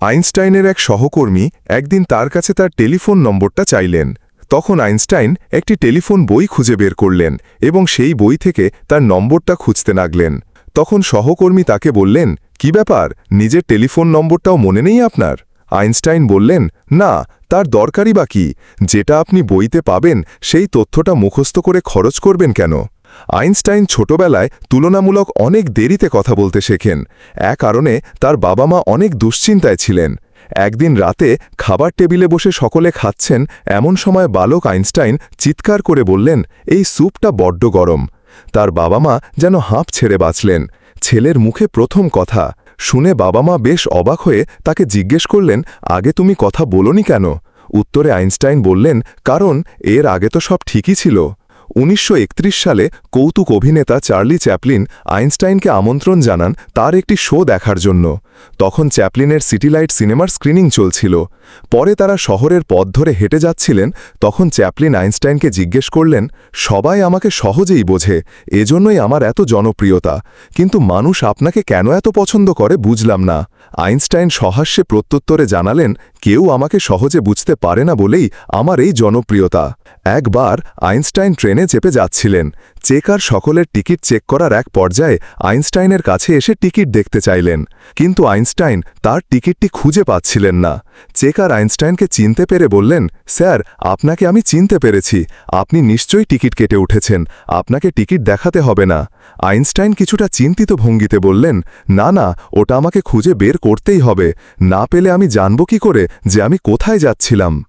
আইনস্টাইনের এক সহকর্মী একদিন তার কাছে তার টেলিফোন নম্বরটা চাইলেন। তখন আইনস্টাইন একটি টেলিফোন বই খুঁজে বের করলেন এবং সেই বই থেকে তার নম্বরটা খুঁজতে লাগলেন। তখন সহকর্মী তাকে বললেন, কি ব্যাপার? নিজের টেলিফোন নম্বরটাও মনে নেই আপনার? আইনস্টাইন বললেন, না, তার দরকারই বা কি? যেটা আপনি বইতে পাবেন, সেই তথ্যটা মুখস্থ করে খরচ করবেন কেন? আইনস্টাইন ছোটবেলায় তুলনামূলক অনেক দেরিতে কথা বলতে শেখেন। এক কারণে তার বাবা মা অনেক দুশ্চিন্তায় ছিলেন। একদিন রাতে খাবার টেবিলে বসে সকলে খাচ্ছেন, এমন সময় বালক আইনস্টাইন চিৎকার করে বললেন, এই স্যুপটা বড্ড গরম। তার বাবা মা যেন হাঁপ ছেড়ে বাঁচলেন। ছেলের মুখে প্রথম কথা। শুনে বাবা মা বেশ অবাক হয়ে তাকে জিজ্ঞেস করলেন, আগে তুমি কথা বলনি কেন? উত্তরে আইনস্টাইন বললেন, কারণ এর আগে তো সব ঠিকই ছিল। উনিশশো একত্রিশ সালে কৌতুক অভিনেতা চার্লি চ্যাপলিন আইনস্টাইনকে আমন্ত্রণ জানান তার একটি শো দেখার জন্য। তখন চ্যাপলিনের সিটিলাইট সিনেমার স্ক্রিনিং চলছিল। পরে তারা শহরের পথ ধরে হেঁটে যাচ্ছিলেন, তখন চ্যাপলিন আইনস্টাইনকে জিজ্ঞেস করলেন, সবাই আমাকে সহজেই বোঝে, এজন্যই আমার এত জনপ্রিয়তা। কিন্তু মানুষ আপনাকে কেন এত পছন্দ করে বুঝলাম না। আইনস্টাইন সহাস্যে প্রত্যুত্তরে জানালেন, কেউ আমাকে সহজে বুঝতে পারে না বলেই আমার এই জনপ্রিয়তা। একবার আইনস্টাইন ট্রেনে চেপে যাচ্ছিলেন। চেকার সকলের টিকিট চেক করার এক পর্যায়ে আইনস্টাইনের কাছে এসে টিকিট দেখতে চাইলেন। কিন্তু আইনস্টাইন তার টিকিটটি খুঁজে পাচ্ছিলেন না। চেকার আইনস্টাইনকে চিনতে পেরে বললেন, স্যার, আপনাকে আমি চিনতে পেরেছি। আপনি নিশ্চয়ই টিকিট কেটে উঠেছেন। আপনাকে টিকিট দেখাতে হবে না। আইনস্টাইন কিছুটা চিন্তিত ভঙ্গিতে বললেন, না না, ওটা আমাকে খুঁজে বের করতেই হবে। না পেলে আমি জানব কি করে যে আমি কোথায় যাচ্ছিলাম।